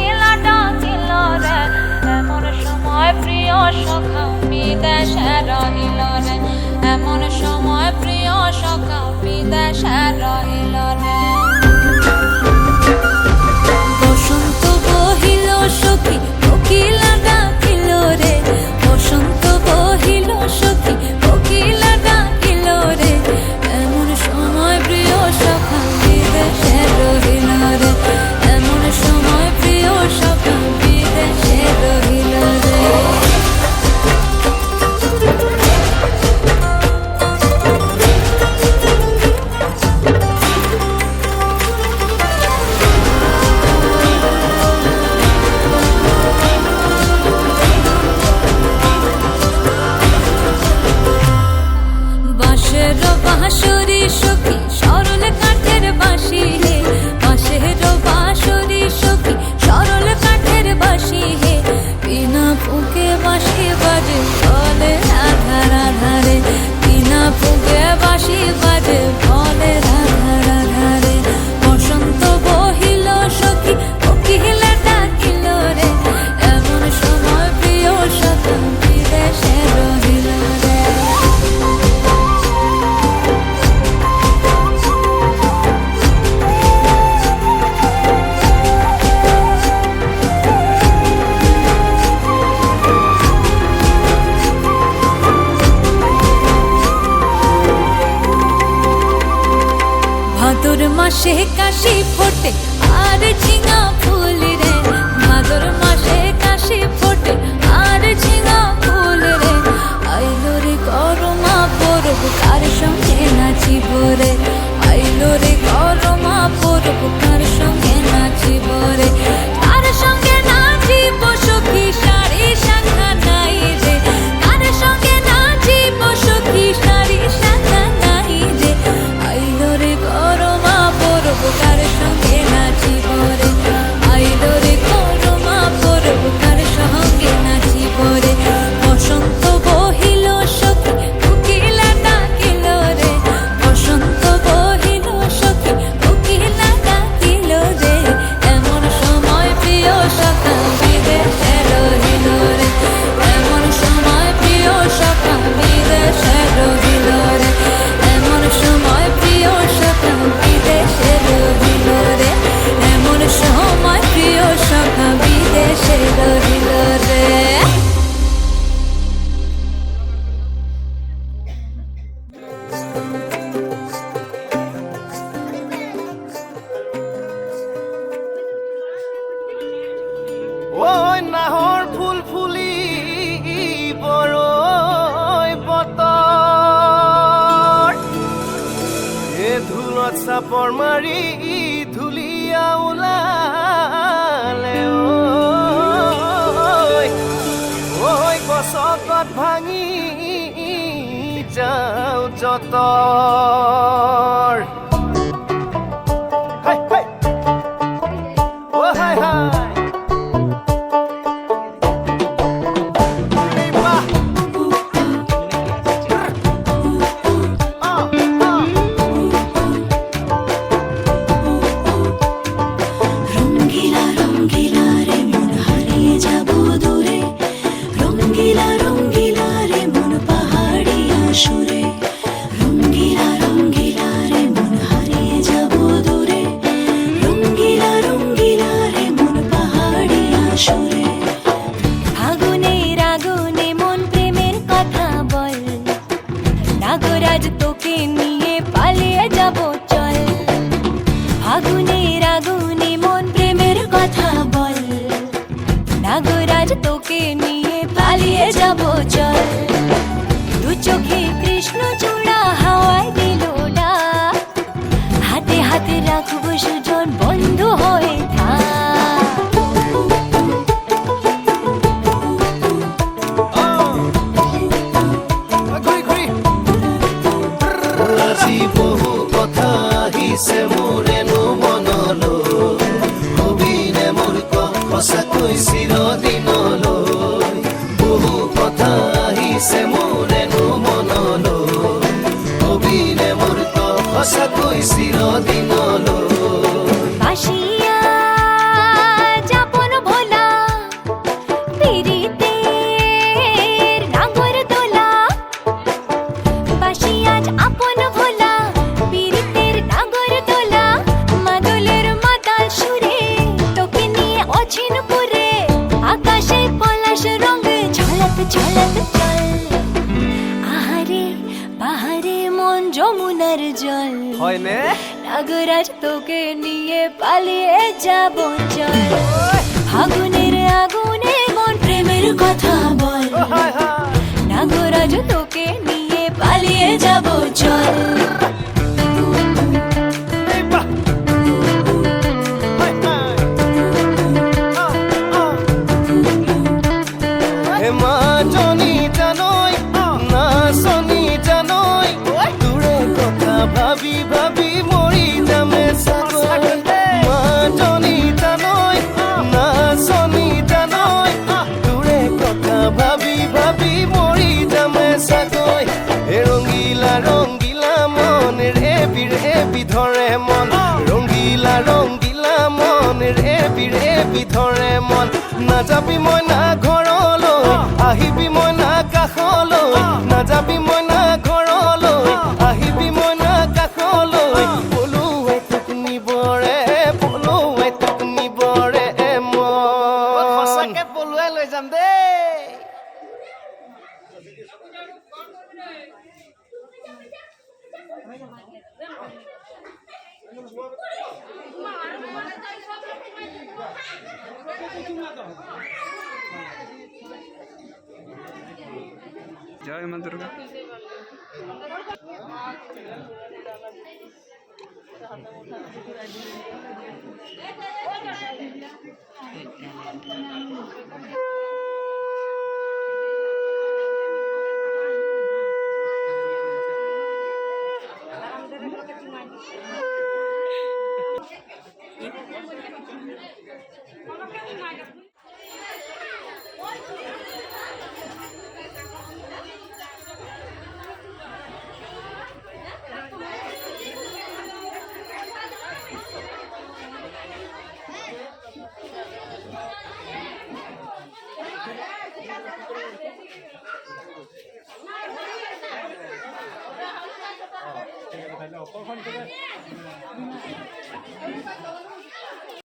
নীলাটা ছিল রে, এমন সময় প্রিয় সখা বিদেশে রহিল রে, এমন সময় প্রিয় সখা বিদেশে রহিল রে। আকাশে কাশি ফোটে আর ঝিঙে চাপৰ মাৰি ধুলীয়া ওলালে। ঐ গছত ভাঙি যাওঁ যতৰ। আজ তোকে নিয়ে পালিয়ে যাব, চল। আগুনের আগুনে মন প্রেমের কথা বল। নাগরাজ তোকে নিয়ে পালিয়ে যাব, চল। দু চোখে কৃষ্ণ চূড়া আজি বহু কথা আহিছে মোৰ এনো মনলৈ। কবিনে মোৰ সঁচাকৈ চিৰদিনলৈ। বহু কথা আহিছে মোৰ এনো মনলৈ। কবিনে মোৰ সঁচাকৈ চিৰদিনলৈ। জল হয়নে নাগরাজ তোকে নিয়ে পালিয়ে যাব চল। ফাগুনের আগুনে মন প্রেমের কথা বল। হায় হায়। নাগরাজ তোকে নিয়ে পালিয়ে যাব চল। বিধৰে মন নাযাবি মই না ঘৰলৈ আহিবি মই না কাষলৈ নাযাবি মই না ঘৰলৈ আহিবি মই না কাষলৈ জয় মা দুর্গা